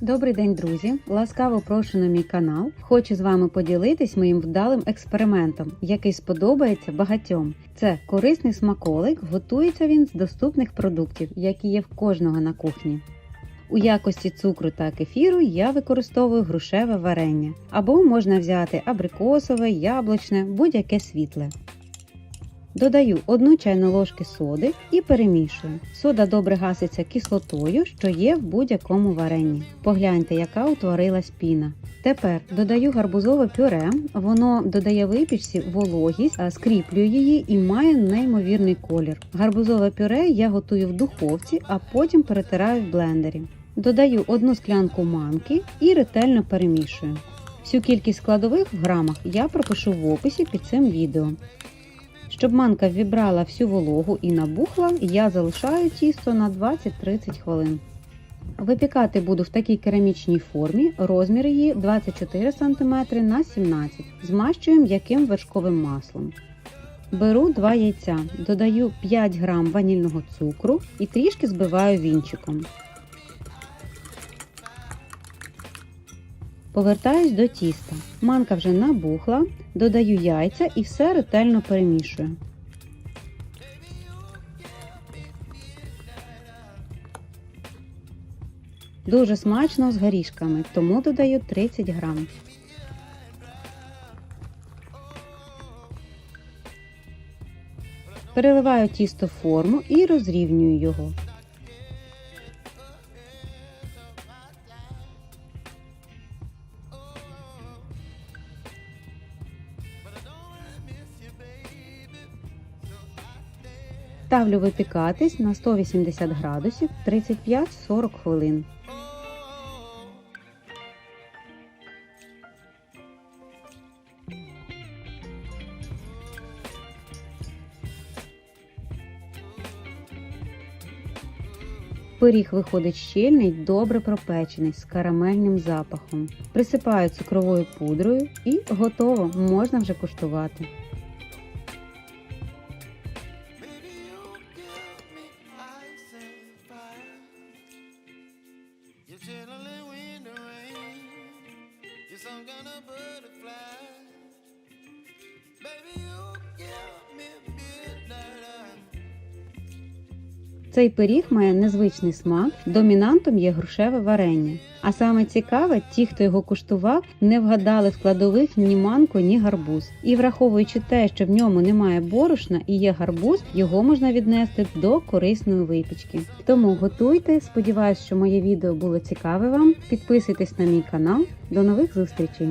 Добрий день, друзі! Ласкаво прошу на мій канал. Хочу з вами поділитись моїм вдалим експериментом, який сподобається багатьом. Це корисний смаколик. Готується він з доступних продуктів, які є в кожного на кухні. У якості цукру та кефіру я використовую грушеве варення, або можна взяти абрикосове, яблучне, будь-яке світле. Додаю 1 чайну ложки соди і перемішую. Сода добре гаситься кислотою, що є в будь-якому варенні. Погляньте, яка утворилась піна. Тепер додаю гарбузове пюре, воно додає випічці вологість, скріплює її і має неймовірний колір. Гарбузове пюре я готую в духовці, а потім перетираю в блендері. Додаю одну склянку манки і ретельно перемішую. Всю кількість складових в грамах я пропишу в описі під цим відео. Щоб манка вібрала всю вологу і набухла, я залишаю тісто на 20-30 хвилин. Випікати буду в такій керамічній формі, розмір її 24 см на 17 Змащую м'яким вершковим маслом. Беру 2 яйця, додаю 5 г ванільного цукру і трішки збиваю вінчиком. Повертаюсь до тіста. Манка вже набухла, додаю яйця і все ретельно перемішую. Дуже смачно з горішками, тому додаю 30 грам. Переливаю тісто в форму і розрівнюю його. Ставлю випікатись на 180 градусів 35-40 хвилин. Пиріг виходить щільний, добре пропечений з карамельним запахом. Присипаю цукровою пудрою і готово, можна вже куштувати. Some kind of butterfly. Цей пиріг має незвичний смак, домінантом є грушеве варення. А саме цікаве, ті, хто його куштував, не вгадали складових ні манку, ні гарбуз. І враховуючи те, що в ньому немає борошна і є гарбуз, його можна віднести до корисної випічки. Тому готуйте. Сподіваюсь, що моє відео було цікаве вам. Підписуйтесь на мій канал. До нових зустрічей!